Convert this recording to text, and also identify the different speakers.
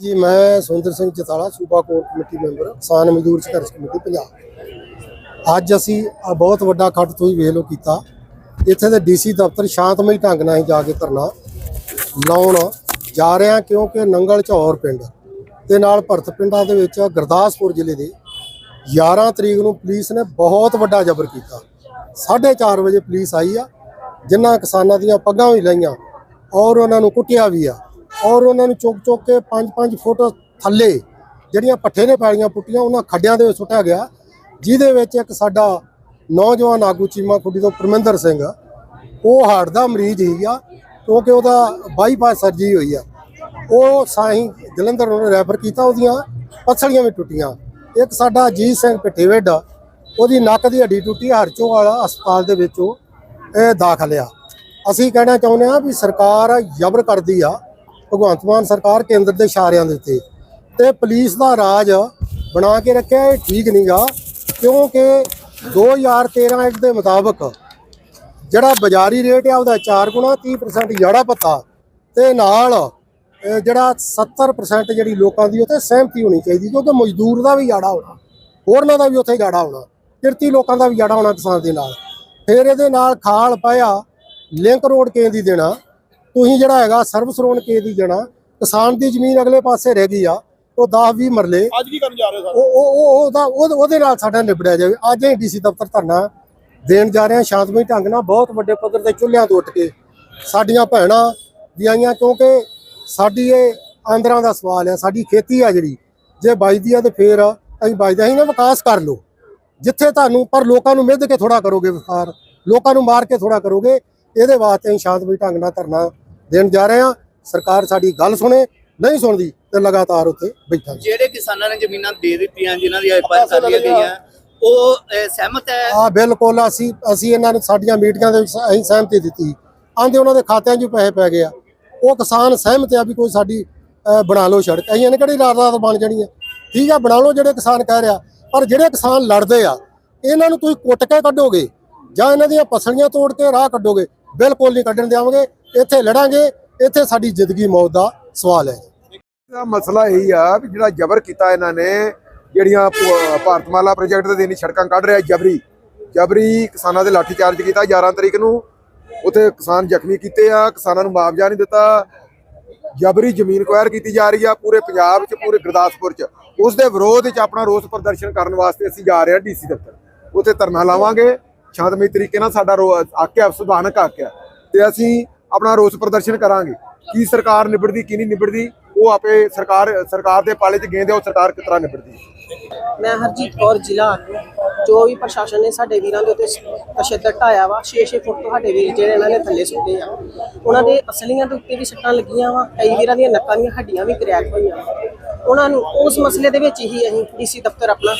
Speaker 1: ਜੀ, ਮੈਂ ਸੁੰਦਰ ਸਿੰਘ ਚਤਾਲਾ ਸੂਬਾ ਕੋਰ ਕਮੇਟੀ ਮੈਂਬਰ, ਕਿਸਾਨ ਮਜ਼ਦੂਰ ਸੰਘਰਸ਼ ਕਮੇਟੀ, ਪੰਜਾਬ। ਅੱਜ ਅਸੀਂ ਆ ਬਹੁਤ ਵੱਡਾ ਖੱਟ ਤੁਸੀਂ ਵੇਖ ਲਓ ਕੀਤਾ। ਇੱਥੇ ਦੇ ਡੀਸੀ ਦਫ਼ਤਰ ਸ਼ਾਂਤਮਈ ਢੰਗ ਨਾਲ ਹੀ ਜਾ ਕੇ ਧਰਨਾ ਲਾਉਣ ਜਾ ਰਹੇ ਹਾਂ ਕਿਉਂਕਿ ਨੰਗਲ ਝੌਰ ਪਿੰਡ ਤੇ ਨਾਲ ਭਰਤ ਪਿੰਡਾਂ ਦੇ ਵਿੱਚ ਗੁਰਦਾਸਪੁਰ ਜ਼ਿਲ੍ਹੇ ਦੇ 11 ਤਰੀਕ ਨੂੰ ਪੁਲਿਸ ਨੇ ਬਹੁਤ ਵੱਡਾ ਜ਼ਬਰ ਕੀਤਾ। 4:30 ਵਜੇ ਪੁਲਿਸ ਆਈ ਆ ਜਿਨ੍ਹਾਂ ਕਿਸਾਨਾਂ ਦੀਆਂ ਪੱਗਾਂ ਵੀ ਲਾਈਆਂ ਔਰ ਉਹਨਾਂ ਨੂੰ ਕੁੱਟਿਆ ਵੀ ਆ। ਔਰ ਉਹਨਾਂ ਨੂੰ ਚੁੱਕ ਚੁੱਕ ਕੇ 5-5 ਫੁੱਟ ਥੱਲੇ ਜਿਹੜੀਆਂ ਪੱਠੇ ਨੇ ਪੈਲੀਆਂ ਪੁੱਟੀਆਂ, ਉਹਨਾਂ ਖੱਡਿਆਂ ਦੇ ਵਿੱਚ ਸੁੱਟਿਆ ਗਿਆ। ਜਿਹਦੇ ਵਿੱਚ ਇੱਕ ਸਾਡਾ ਨੌਜਵਾਨ ਆਗੂ ਚੀਮਾ ਖੁੱਡੀ ਤੋਂ ਪਰਮਿੰਦਰ ਸਿੰਘ, ਉਹ ਹਾਰਟ ਦਾ ਮਰੀਜ਼ ਹੀ ਆ, ਕਿਉਂਕਿ ਉਹਦਾ ਬਾਈਪਾਸ ਸਰਜਰੀ ਹੋਈ ਆ। ਉਹ ਸਾਹੀਂ ਜਲੰਧਰ ਨੂੰ ਰੈਫਰ ਕੀਤਾ ਉਹਦੀਆਂ ਪਸਲੀਆਂ ਵੀ ਟੁੱਟੀਆਂ। ਇੱਕ ਸਾਡਾ ਅਜੀਤ ਸਿੰਘ ਪਿੱਠੇਵਿੱਡ ਉਹਦੀ ਨੱਕ ਦੀ ਹੱਡੀ ਟੁੱਟੀ, ਹਰਚੋ ਵਾਲਾ ਹਸਪਤਾਲ ਦੇ ਵਿੱਚ ਉਹ, ਇਹ ਦਾਖਲ ਆ। ਅਸੀਂ ਕਹਿਣਾ ਚਾਹੁੰਦੇ ਆ ਵੀ ਸਰਕਾਰ ਜ਼ਬਰ ਕਰਦੀ ਆ ਭਗਵੰਤ ਮਾਨ ਸਰਕਾਰ ਕੇਂਦਰ ਦੇ ਇਸ਼ਾਰਿਆਂ ਦੇ ਉੱਤੇ। ਤੇ ਪੁਲਿਸ ਦਾ ਰਾਜ ਬਣਾ ਕੇ ਰੱਖਿਆ, ਇਹ ਠੀਕ ਨਹੀਂਗਾ, ਕਿਉਂਕਿ 2013 ਐਕਟ ਦੇ ਮੁਤਾਬਕ ਜਿਹੜਾ ਬਾਜ਼ਾਰੀ ਰੇਟ ਆ, ਉਹਦਾ 4 ਗੁਣਾ 30% ਜੜਾ ਪੱਤਾ ਤੇ ਨਾਲ ਜਿਹੜਾ 70% ਜਿਹੜੀ ਲੋਕਾਂ ਦੀ ਉੱਤੇ ਸਹਿਮਤੀ ਹੋਣੀ ਚਾਹੀਦੀ, ਕਿਉਂਕਿ ਮਜ਼ਦੂਰ ਦਾ ਵੀ ਜਾੜਾ ਹੋਣਾ, ਹੋਰਨਾਂ ਦਾ ਵੀ ਉੱਥੇ ਜਾੜਾ ਹੋਣਾ, ਕਿਰਤੀ ਲੋਕਾਂ ਦਾ ਵੀ ਜਾੜਾ ਹੋਣਾ ਕਿਸਾਨ ਦੇ ਨਾਲ। ਫਿਰ ਇਹਦੇ ਨਾਲ ਖਾਲ ਪਾਇਆ ਲਿੰਕ ਰੋਡ ਕੇ ਦੇਣਾ। ਤੁਸੀਂ ਜਿਹੜਾ ਹੈਗਾ ਸਰਵਿਸ ਰੋਡ ਕੇ ਦੀ ਦੇਣਾ ਕਿਸਾਨ ਦੀ ਜ਼ਮੀਨ ਅਗਲੇ ਪਾਸੇ ਰਹਿ ਗਈ ਆ ਉਹ 10 20 ਮਰਲੇ
Speaker 2: ਅੱਜ ਕੀ ਕਰਨ ਜਾ ਰਹੇ ਸਰ?
Speaker 1: ਉਹ ਉਹ ਉਹ ਉਹਦਾ ਉਹਦੇ ਨਾਲ ਸਾਡਾ ਨਿਬੜਿਆ ਜਾਵੇ। ਅੱਜ ਅਸੀਂ ਡੀਸੀ ਦਫ਼ਤਰ ਧਰਨਾ ਦੇਣ ਜਾ ਰਹੇ ਹਾਂ ਸ਼ਾਂਤਮਈ ਢੰਗ ਨਾਲ ਬਹੁਤ ਵੱਡੇ ਪੱਧਰ ਤੇ ਚੁੱਲ੍ਹਿਆਂ ਤੋਂ ਉੱਠ ਕੇ ਸਾਡੀਆਂ ਭੈਣਾਂ ਵੀ ਆਈਆਂ ਕਿਉਂਕਿ ਸਾਡੀ ਇਹ ਆਂਦਰਾਂ ਦਾ ਸਵਾਲ ਹੈ ਸਾਡੀ ਖੇਤੀ ਆ ਜਿਹੜੀ ਜੇ ਬਚਦੀ ਆ ਤੇ ਫੇਰ ਅਸੀਂ ਬਚਦੇ ਅਸੀਂ ਨਾ ਵਿਕਾਸ ਕਰ ਲਓ। ਜਿੱਥੇ ਤੁਹਾਨੂੰ ਪਰ ਲੋਕਾਂ ਨੂੰ ਮਿੱਧ ਕੇ ਥੋੜਾ ਕਰੋਗੇ ਵਿਕਾਰ ਲੋਕਾਂ ਨੂੰ ਮਾਰ ਕੇ ਥੋੜਾ ਕਰੋਗੇ ਇਹਦੇ ਵਾਸਤੇ ਅਸੀਂ ਸ਼ਾਂਤਮਈ ਢੰਗ ਨਾਲ ਧਰਨਾ ਦੇਣ ਜਾ ਰਹੇ ਹਾਂ। ਸਰਕਾਰ ਸਾਡੀ ਗੱਲ ਸੁਣੇ ਨਹੀਂ ਸੁਣਦੀ ਤੇ ਲਗਾਤਾਰ ਉੱਥੇ ਬੈਠਾਂਗੇ
Speaker 3: ਜਿਹੜੇ ਕਿਸਾਨਾਂ ਨੇ ਜ਼ਮੀਨਾਂ ਦੇ ਦਿੱਤੀਆਂ ਜਿਨ੍ਹਾਂ ਦੀ ਐਫਆਈਆਰ ਕਰ ਲਈਆਂ ਗਈਆਂ ਉਹ ਸਹਿਮਤ ਹੈ?
Speaker 1: ਆ ਬਿਲਕੁਲ ਅਸੀਂ ਅਸੀਂ ਇਹਨਾਂ ਨੇ ਸਾਡੀਆਂ ਮੀਟਿੰਗਾਂ ਦੇ ਵਿੱਚ ਅਸੀਂ ਸਹਿਮਤੀ ਦਿੱਤੀ। ਆਂਦੇ ਉਹਨਾਂ ਦੇ ਖਾਤਿਆਂ 'ਚ ਪੈਸੇ ਪੈ ਗਏ ਆ। ਉਹ ਕਿਸਾਨ ਸਹਿਮਤ ਆ ਵੀ ਕੋਈ ਸਾਡੀ ਬਣਾ ਲਓ ਸੜਕ। ਅਸੀਂ ਨੇ ਕਿਹੜੀ ਰਾਤ ਰਾਤ ਬਣ ਜਾਣੀ ਹੈ ਠੀਕ ਆ ਬਣਾ ਲਓ ਜਿਹੜੇ ਕਿਸਾਨ ਕਹਿ ਰਿਹਾ। ਪਰ ਜਿਹੜੇ ਕਿਸਾਨ ਲੜਦੇ ਆ ਇਹਨਾਂ ਨੂੰ ਤੁਸੀਂ ਕੁੱਟ ਕੇ ਕੱਢੋਗੇ ਜਾਂ ਇਹਨਾਂ ਦੀਆਂ ਪਸਲੀਆਂ ਤੋੜ ਕੇ ਰਾਹ ਕੱਢੋਗੇ? ਬਿਲਕੁਲ ਨਹੀਂ ਕੱਢਣ ਦੇਵਾਂਗੇ ਇੱਥੇ ਲੜਾਂਗੇ। ਇੱਥੇ ਸਾਡੀ ਜ਼ਿੰਦਗੀ ਮੌਤ ਦਾ ਸਵਾਲ ਹੈ।
Speaker 2: ਦਾ ਮਸਲਾ ਇਹੀ ਆ ਵੀ ਜਿਹੜਾ ਜ਼ਬਰ ਕੀਤਾ ਇਹਨਾਂ ਨੇ, ਜਿਹੜੀਆਂ ਭਾਰਤਮਾਲਾ ਪ੍ਰੋਜੈਕਟ ਦੇ ਦੇਣੀ ਸੜਕਾਂ ਕੱਢ ਰਿਹਾ ਜਬਰੀ। ਜਬਰੀ ਕਿਸਾਨਾਂ ਦੇ ਲਾਠੀ ਚਾਰਜ ਕੀਤਾ 11 ਤਰੀਕ ਨੂੰ। ਉਥੇ ਕਿਸਾਨ ਜ਼ਖਮੀ ਕੀਤੇ ਆ, ਕਿਸਾਨਾਂ ਨੂੰ ਮੁਆਵਜ਼ਾ ਨਹੀਂ ਦਿੱਤਾ। ਜਬਰੀ ਜ਼ਮੀਨ ਕੁਐਰ ਕੀਤੀ ਜਾ ਰਹੀ ਆ ਪੂਰੇ ਪੰਜਾਬ 'ਚ, ਪੂਰੇ ਗੁਰਦਾਸਪੁਰ 'ਚ। ਉਸ ਦੇ ਵਿਰੋਧ 'ਚ ਆਪਣਾ ਰੋਸ ਪ੍ਰਦਰਸ਼ਨ ਕਰਨ ਵਾਸਤੇ ਅਸੀਂ ਜਾ ਰਹੇ ਹਾਂ ਡੀਸੀ ਦਫ਼ਤਰ। ਉਥੇ ਧਰਨਾ ਲਾਵਾਂਗੇ। ਸ਼ਾਂਤਮਈ ਤਰੀਕੇ ਨਾਲ ਸਾਡਾ ਆਕਿਆ ਸੁਭਾਨਕ ਆਕਿਆ ਤੇ ਅਸੀਂ ਆਪਣਾ ਰੋਸ ਪ੍ਰਦਰਸ਼ਨ ਕਰਾਂਗੇ। ਕੀ ਸਰਕਾਰ ਨਿਬੜਦੀ, ਕੀ ਨਹੀਂ ਨਿਬੜਦੀ, ਉਹ ਆਪੇ ਸਰਕਾਰ ਸਰਕਾਰ ਦੇ ਪਾਲੇ 'ਚ ਗੇਂਦੇ ਉਹ ਸਰਕਾਰ ਕਿਸ ਨਿਬੜਦੀ
Speaker 4: ਮੈਂ ਹਰਜੀਤ ਕੌਰ ਜ਼ਿਲ੍ਹਾ, ਜੋ ਵੀ ਪ੍ਰਸ਼ਾਸਨ ਨੇ ਸਾਡੇ ਵੀਰਾਂ ਦੇ ਉੱਤੇ ਤਸ਼ੱਦਦ ਢਾਇਆ ਵਾ 6-6 ਫੁੱਟ ਤੋਂ ਸਾਡੇ ਵੀਰ ਜਿਹੜੇ ਇਹਨਾਂ ਨੇ ਥੱਲੇ ਸੁੱਟੇ ਆ। ਉਹਨਾਂ ਦੇ ਅਸਲੀਆਂ ਦੇ ਉੱਤੇ ਵੀ ਸੱਟਾਂ ਲੱਗੀਆਂ ਵਾ, ਕਈ ਵੀਰਾਂ ਦੀਆਂ ਨੱਕਾਂ ਦੀਆਂ ਹੱਡੀਆਂ ਵੀ ਕਰੈਕ ਹੋਈਆਂ ਉਹਨਾਂ ਨੂੰ ਉਸ ਮਸਲੇ ਦੇ ਵਿੱਚ ਹੀ ਅਸੀਂ ਡੀਸੀ ਦਫ਼ਤਰ ਆਪਣਾ